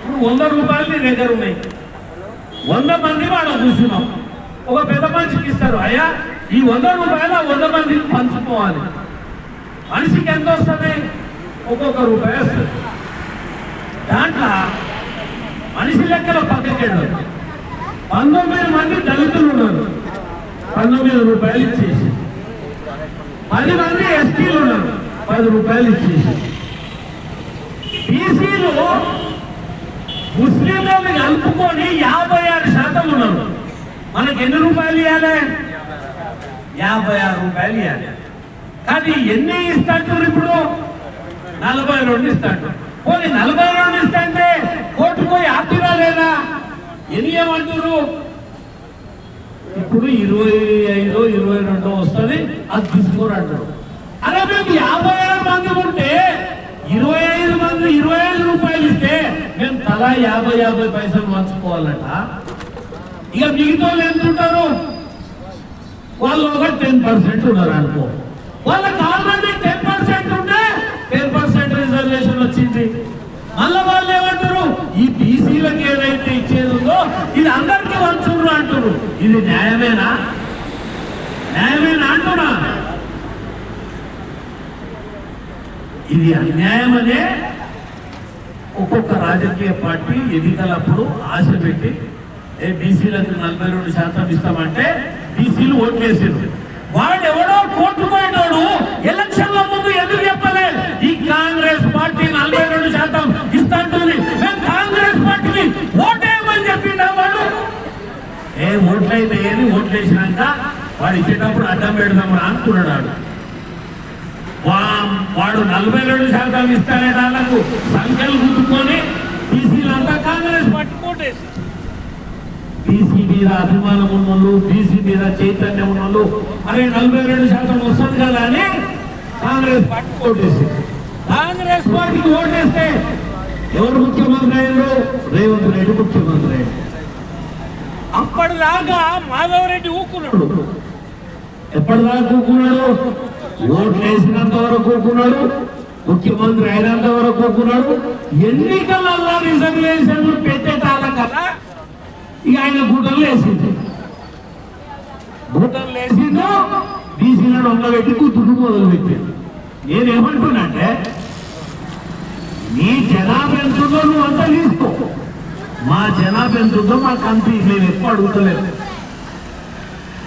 ఇప్పుడు వంద రూపాయలు నీ దగ్గర ఉన్నాయి. వంద మంది వాడు కూర్చున్నాం. ఒక పెద్ద మనిషికి ఇస్తారు అయ్యా ఈ వంద రూపాయలు ఆ వంద మందికి పంచుకోవాలి. మనిషికి ఎంత వస్తుంది? ఒక్కొక్క రూపాయి వస్తుంది. దాంట్లో మనిషి లెక్కలో పక్కకెళ్ళారు పంతొమ్మిది మంది దళితులు ఉన్నారు. పంతొమ్మిది రూపాయలు ఇచ్చేసి. పది మంది ఎస్టీలు ఉన్నారు. పది రూపాయలు ఇచ్చేసి. బీసీలు ముస్లింలను కలుపుకొని యాభై ఆరు శాతం ఉన్నారు. మనకి ఎన్ని రూపాయలు ఇవ్వాలి యాభై ఆరు రూపాయలు ఇవ్వాలి కానీ ఎన్ని ఇస్తాడు ఇప్పుడు? నలభై రెండు ఇస్తాడు పోనీ నలభై రెండు ఇస్తాంటే కోర్టు పోయి ఆపిరా లేదా? ఎన్ని ఏమంటారు ఇప్పుడు ఇరవై ఐదో ఇరవై రెండో వస్తుంది అది తీసుకోరు అంటారు. అరే మేము యాభై ఆరు మంది ఉంటే ఇరవై ఐదు రూపాయలు ఇస్తే మేము తలా యాభై యాభై పైసలు మార్చుకోవాలట. ఇక మిగతా వాళ్ళు ఎంత ఉంటారు? వాళ్ళు ఒక టెన్ పర్సెంట్ ఉన్నారు అనుకో. వాళ్ళకి ఆల్రెడీ టెన్ పర్సెంట్ ఉంటే టెన్ పర్సెంట్ రిజర్వేషన్ వచ్చింది. మళ్ళీ వాళ్ళు ఏమంటారు? ఈ బీసీలకు ఏదైతే ఇచ్చేది ఉందో ఇది అందరికీ వంచుండ్రు అంటారు ఇది న్యాయమేనా? న్యాయమేనా అంటున్నా? ఇది అన్యాయమనే ఒక్కొక్క రాజకీయ పార్టీ ఎన్నికలప్పుడు ఆశ పెట్టి ఏ బీసీలకు నలభై రెండు శాతం ఇస్తామంటే బీసీలు ఓట్లేసారు వాడు ఎవడో కోర్టు ఎలక్షన్ల ముందు ఎందుకు చెప్పలే? ఈ కాంగ్రెస్ పార్టీ నలభై రెండు శాతం ఇస్తాంటుంది. మేము కాంగ్రెస్ పార్టీకి ఓటేయమని చెప్పిండా వాడు? ఏ ఓట్లయితే ఏది ఓట్లు వేసినాక వాడు ఇచ్చేటప్పుడు అడ్డం పెడదాం అనుకున్నాడు వాడు. నలభై రెండు శాతం ఇస్తానే వాళ్ళకు సంఖ్యలు గుర్తుకొని బీసీలంతా కాంగ్రెస్ పార్టీ కోటేసి బీసీ మీద అభిమానం ఉన్నోళ్ళు బీసీ మీద చైతన్యం ఉన్నోళ్ళు అరే నలభై రెండు శాతం వస్తుంది కదా అని కాంగ్రెస్ పార్టీ ఓటేసి. కాంగ్రెస్ పార్టీకి ఓటేస్తే ఎవరు ముఖ్యమంత్రి అయ్యారు? రేవంత్ రెడ్డి ముఖ్యమంత్రి అయ్యారు. అప్పటిదాకా మాధవరెడ్డి ఊక్కున్నాడు. ఎప్పటిదాకా ఊకున్నాడు ఓట్లు వేసినంత వరకు ఊకున్నాడు ముఖ్యమంత్రి అయినంత వరకు ఊకున్నాడు ఎన్నికలలో రిజర్వేషన్లు పెట్టే కదా ఇక ఆయన గుటలు వేసింది. గుటలు వేసిందో బీసీలను ఒంగబెట్టి గుద్దుకు మొదలు పెట్టింది నేనేమంటున్నాంటే నీ జనాభా ఎంతుందో నువ్వు అంతా తీసుకో. మా జనాభా ఎంతుందో మాకు అంత నేను ఎక్కువ అడుగుతలేదు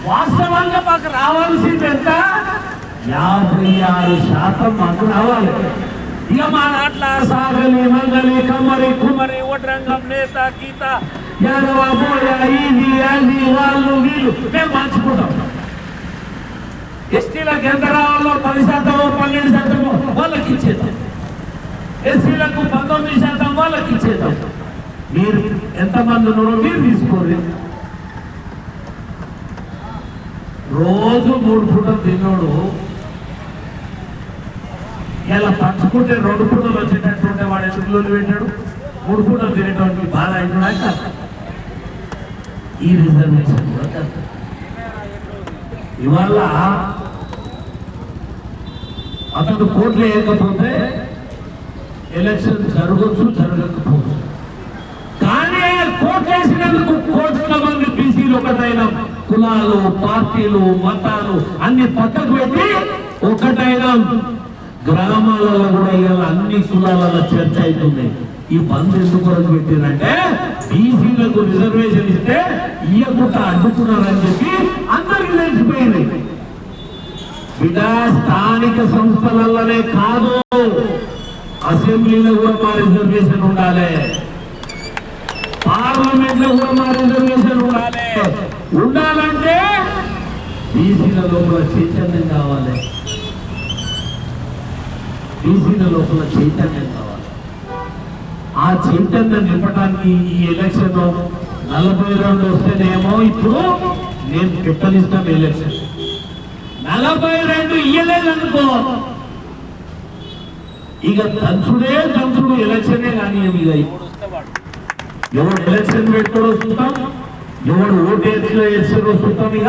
వాస్తవంగా మాకు రావాల్సింది ఎంత? యాభై ఆరు శాతం మాకు రావాలి. ఇక మా దాంట్లో సాగలి మంగలి కమ్మరి కుమరి ఒడ్రంగం నేత గీత యాదవ ఇది అది వాళ్ళు వీళ్ళు మేము పంచుకుంటాం. ఎస్టీలకు ఎంత రావాలో పది శాతము పన్నెండు శాతము వాళ్ళకి ఇచ్చేద్దాం. ఎస్సీలకు పంతొమ్మిది శాతం వాళ్ళకి ఇచ్చేద్దాం. మీరు ఎంతమంది ఉన్నారో మీరు తీసుకోరు రోజు మూడు పూటలు తిన్నాడు ఇలా పంచుకుంటే రెండు పూటలు వచ్చేటట్టుంటే వాడు ఎందుకు లోలు పెట్టాడు? మూడు పూటలు తినేటువంటి బాధ అయినా ఈ రిజర్వేషన్ కూడా ఇవాళ అతను కోట్లు వేయకపోతే ఎలక్షన్ జరగచ్చు జరగకపోవచ్చు. కానీ ఆయన కోట్లు వేసినందుకు కోట్ల మంది బీసీలు ఒకటైన కులాలు పార్టీలు మతాలు అన్ని పక్కకు పెట్టి ఒకటైన గ్రామాలలో కూడా ఇవాళ అన్ని కులాలలో చర్చ అవుతుంది. ఈ బంద్ ఎందుకు కొరకు పెట్టిందంటే బీసీలకు రిజర్వేషన్ ఇస్తే ఇయ్యకుండా అడ్డుకున్నారని చెప్పి అందరికి తెలిసిపోయింది. బిడ్డ స్థానిక సంస్థలలోనే కాదు. అసెంబ్లీలో కూడా మా రిజర్వేషన్ ఉండాలి. పార్లమెంట్లో కూడా మా రిజర్వేషన్ ఉండాలి. ఉండాలంటే బీసీల లోపల చైతన్యం కావాలి బీసీల లోపల చైతన్యం కావాలి. ఆ చైతన్యం నింపడానికి ఈ ఎలక్షన్లో నలభై రెండు వస్తేనేమో ఇప్పుడు నేను పెట్టనిస్తాను ఎలక్షన్. నలభై రెండు ఇయ్యలేదనుకో ఇక దంచుడే దంచుడు ఎలక్షనే కానీ ఇక ఎవడు ఎలక్షన్ పెట్టుకోవడం చూస్తాం ఎవడు ఓటు వేసిన వేసిన చూస్తాం ఇక.